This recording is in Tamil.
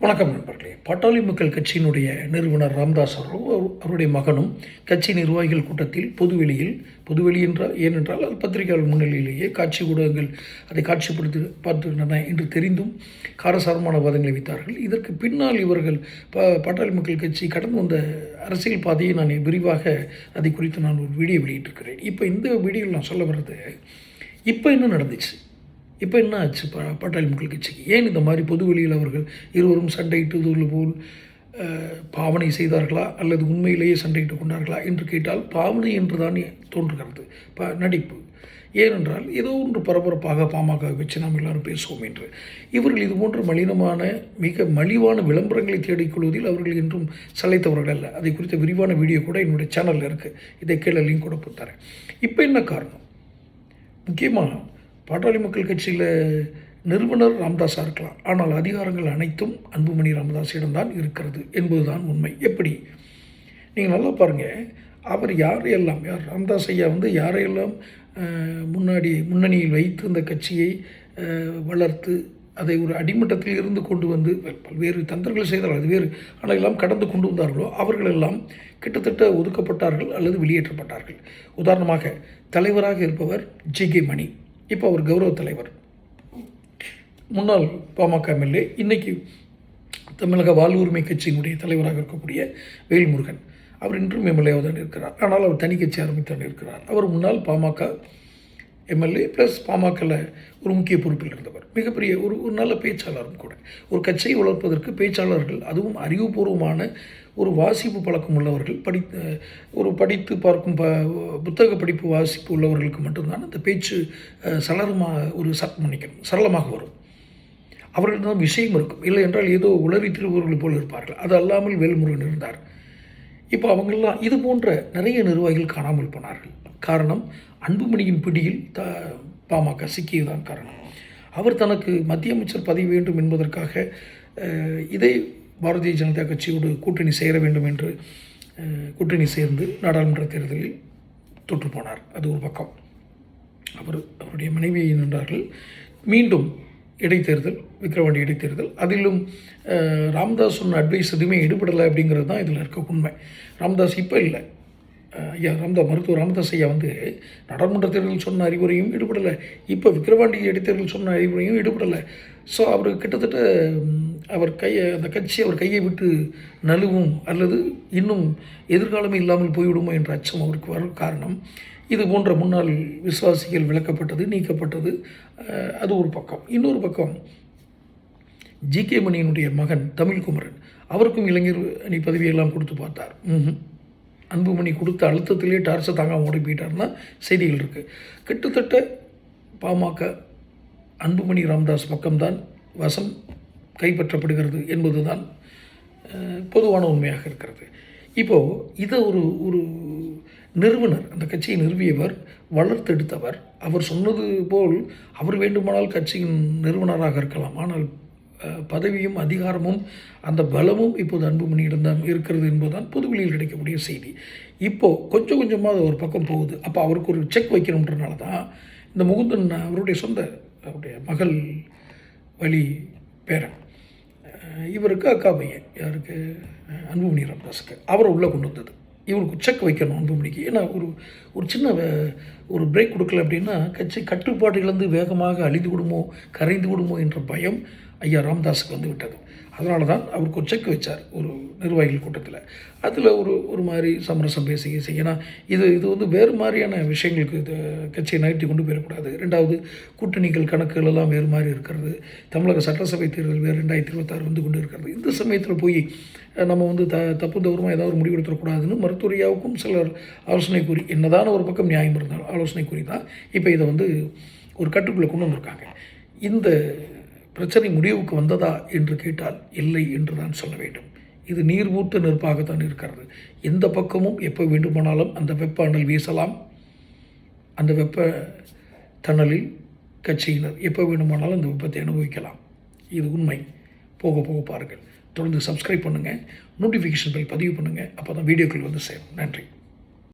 வணக்கம் நண்பர்களே. பாட்டாளி மக்கள் கட்சியினுடைய நிறுவனர் ராம்தாஸ் அவர்களும் அவர்- அவருடைய மகனும் கட்சி நிர்வாகிகள் கூட்டத்தில் பொதுவெளியில் பொதுவெளி என்றால் ஏனென்றால் அது பத்திரிகையாளர் முன்னிலையிலேயே காட்சி ஊடகங்கள் அதை காட்சிப்படுத்தி பார்த்துக்கின்றன என்று தெரிந்தும் காரசாரமான வாதங்களை வைத்தார்கள். இதற்கு பின்னால் இவர்கள் ப பாட்டாளி மக்கள் கட்சி கடந்து வந்த அரசியல் பாதையை நான் விரிவாக அதை குறித்து நான் ஒரு வீடியோ வெளியிட்டிருக்கிறேன். இப்போ இந்த வீடியோவில் நான் சொல்ல வர்றது இப்போ என்ன நடந்துச்சு? இப்போ என்ன ஆச்சு? ப பாட்டாளி மக்கள் கட்சிக்கு. ஏன் இந்த மாதிரி பொதுவெளியில் அவர்கள் இருவரும் சண்டையிட்டது போல் பாவனை செய்தார்களா? அல்லது உண்மையிலேயே சண்டையிட்டு கொண்டார்களா? என்று கேட்டால் பாவனை என்றுதானே தோன்றுகிறது. ப நடிப்பு. ஏனென்றால் ஏதோ ஒன்று பரபரப்பாக பாமக வச்சு நாம் எல்லாரும் பேசுவோம் என்று. இவர்கள் இது போன்ற மலினமான மிக மலிவான விளம்பரங்களை தேடிக்கொள்வதில் அவர்கள் என்றும் சலைத்தவர்கள் அல்ல. அதை குறித்த விரிவான வீடியோ கூட என்னுடைய சேனலில் இருக்குது இதை கீழே லிங்க் கூட போட்டுறேன் இப்போ என்ன காரணம்? முக்கியமாக பாட்டாளி மக்கள் கட்சியில் நிறுவனர் ராமதாஸாக இருக்கலாம். ஆனால் அதிகாரங்கள் அனைத்தும் அன்புமணி ராமதாஸிடம்தான் இருக்கிறது என்பதுதான் உண்மை. எப்படி? நீங்கள் நல்லா பாருங்கள் அவர் யாரையெல்லாம் யார் ராமதாஸ் ஐயா வந்து யாரையெல்லாம் முன்னாடி முன்னணியில் வைத்து இந்த கட்சியை வளர்த்து அதை ஒரு அடிமட்டத்தில் இருந்து கொண்டு வந்து பல்வேறு தந்திரங்கள் செய்தார்கள் அது வேறு. ஆனால் எல்லாம் கடந்து கொண்டு வந்தார்களோ அவர்களெல்லாம் கிட்டத்தட்ட ஒதுக்கப்பட்டார்கள் அல்லது வெளியேற்றப்பட்டார்கள். உதாரணமாக தலைவராக இருப்பவர் ஜி கே மணி. இப்போ அவர் கௌரவ தலைவர். முன்னாள் பாமக எம்எல்ஏ இன்னைக்கு தமிழக வாழ்வுரிமை கட்சியினுடைய தலைவராக இருக்கக்கூடிய வேல்முருகன். அவர் இன்றும் எம்எல்ஏவாக தான் இருக்கிறார். ஆனால் அவர் தனி கட்சி ஆரம்பித்தான் இருக்கிறார். அவர் முன்னாள் பாமக எம்எல்ஏ ப்ளஸ் பாமகவில் ஒரு முக்கிய பொறுப்பில் இருந்தவர். மிகப்பெரிய ஒரு ஒரு நல்ல பேச்சாளரும் கூட. ஒரு கட்சியை வளர்ப்பதற்கு பேச்சாளர்கள் அதுவும் அறிவுபூர்வமான ஒரு வாசிப்பு பழக்கம் உள்ளவர்கள் படி ஒரு படித்து பார்க்கும் ப புத்தக படிப்பு வாசிப்பு உள்ளவர்களுக்கு மட்டும்தான் அந்த பேச்சு சலரமாக ஒரு ச சரளமாக வரும். அவர்களிடம் விஷயம் இருக்கும். இல்லை என்றால் ஏதோ உளறி திருவுருள் போல் இருப்பார்கள். அது அல்லாமல் வேல்முருகன் இருந்தார். இப்போ அவங்கெல்லாம் இது போன்ற நிறைய நிர்வாகிகள் காணாமல் போனார்கள். காரணம் அன்புமணியின் பிடியில் த பாமக சிக்கியதுதான் காரணம். அவர் தனக்கு மத்திய அமைச்சர் பதவி வேண்டும் என்பதற்காக இதை பாரதிய ஜனதா கட்சியோடு கூட்டணி சேர வேண்டும் என்று கூட்டணி சேர்ந்து நாடாளுமன்ற தேர்தலில் தொற்று போனார். அது ஒரு பக்கம். அவர் அவருடைய மனைவியை நின்றார்கள் மீண்டும் இடைத்தேர்தல் விக்கிரவாண்டி இடைத்தேர்தல். அதிலும் ராம்தாஸ் சொன்ன அட்வைஸ் எதுவுமே ஈடுபடலை அப்படிங்கிறது தான் இதில் இருக்க உண்மை. ராம்தாஸ் இப்போ இல்லை. ஐயா ராம்தாஸ் மருத்துவர் ராமதாஸ் ஐயா வந்து நாடாளுமன்ற தேர்தல் சொன்ன அறிவுரையும் ஈடுபடலை. இப்போ விக்கிரவாண்டி இடைத்தேர்தல் சொன்ன அறிவுரையும் ஈடுபடலை. ஸோ அவர் கிட்டத்தட்ட அவர் கையை அந்த கட்சி அவர் கையை விட்டு நழுவும் அல்லது இன்னும் எதிர்காலமே இல்லாமல் போய்விடுமோ என்ற அச்சம் அவருக்கு வரும் காரணம். இது போன்ற முன்னாள் விசுவாசிகள் விளக்கப்பட்டது நீக்கப்பட்டது அது ஒரு பக்கம். இன்னொரு பக்கம் ஜி கே மணியினுடைய மகன் தமிழ்குமரன் அவருக்கும் இளைஞர் அணி பதவியெல்லாம் கொடுத்து பார்த்தார். அன்புமணி கொடுத்த அழுத்தத்திலே டார்ச்சை தாங்க ஓடி போயிட்டார்னா செய்திகள் இருக்குது கிட்டத்தட்ட பாமக அன்புமணி ராமதாஸ் பக்கம்தான் வசம் கைப்பற்றப்படுகிறது என்பதுதான் தான் பொதுவான உண்மையாக இருக்கிறது. இப்போது இதை ஒரு ஒரு நிறுவனர். அந்த கட்சியை நிறுவியவர் வளர்த்தெடுத்தவர். அவர் சொன்னது போல் அவர் வேண்டுமானால் கட்சியின் நிறுவனராக இருக்கலாம். ஆனால் பதவியும் அதிகாரமும் அந்த பலமும் இப்போது அன்புமணியிடம்தான் இருக்கிறது என்பதுதான் பொதுவெளியில் கிடைக்கக்கூடிய செய்தி. இப்போது கொஞ்சம் கொஞ்சமாக அது ஒரு பக்கம் போகுது. அப்போ அவருக்கு ஒரு செக் வைக்கணுன்றனால தான் இந்த முகுந்தன் அவருடைய சொந்த அவருடைய மகள் வழி பேரன் இவருக்கு அக்கா பையன் யாருக்கு? அன்புமணி ராமதாஸுக்கு. அவரை உள்ளே கொண்டு வந்தது. இவருக்கு செக் வைக்கணும் அன்புமணிக்கு. ஏன்னா ஒரு ஒரு சின்ன ஒரு பிரேக் கொடுக்கல அப்படின்னா கட்சி கட்டுப்பாடு வேகமாக அழிந்து விடுமோ கரைந்து விடுமோ என்ற பயம் ஐயா ராமதாஸுக்கு வந்து விட்டது. அதனால தான் அவருக்கு ஒரு செக் வச்சார் ஒரு நிர்வாகிகள் கூட்டத்தில். அதில் ஒரு ஒரு மாதிரி சமரசம் பேசி ஏன்னா இது இது வந்து வேறு மாதிரியான விஷயங்களுக்கு இது கட்சியை நகர்த்தி கொண்டு போயிடக்கூடாது. ரெண்டாவது கூட்டணிகள் கணக்குகள் எல்லாம் வேறு மாதிரி இருக்கிறது. தமிழக சட்டசபை தேர்தல் வேறு ரெண்டாயிரத்தி இருபத்தாறு வந்து கொண்டு இருக்கிறது. இந்த சமயத்தில் போய் நம்ம வந்து த தப்பு தவறுமா ஏதாவது ஒரு முடிவு எடுத்துடக்கூடாதுன்னு மருத்துவரையாவுக்கும் சிலர் ஆலோசனை கூறி என்னதான ஒரு பக்கம் நியாயம் இருந்தாலும் ஆலோசனை கூறி தான் இப்போ இதை வந்து ஒரு கட்டுக்குள்ளே கொண்டு வந்திருக்காங்க. இந்த பிரச்சனை முடிவுக்கு வந்ததா என்று கேட்டால் இல்லை என்று தான் சொல்ல வேண்டும். இது நீர் ஊற்ற நெருப்பாகத்தான் இருக்கிறது. எந்த பக்கமும் எப்போ வேண்டுமானாலும் அந்த வெப்ப அனல் வீசலாம். அந்த வெப்ப தணலில் கட்சியினர் எப்போ வேண்டுமானாலும் அந்த வெப்பத்தை அனுபவிக்கலாம். இது உண்மை. போக போக பாருங்கள். தொடர்ந்து சப்ஸ்கிரைப் பண்ணுங்கள் நோட்டிஃபிகேஷன் பெல் பதிவு பண்ணுங்கள் அப்போ தான் வீடியோக்கள் வந்து சேரும். நன்றி.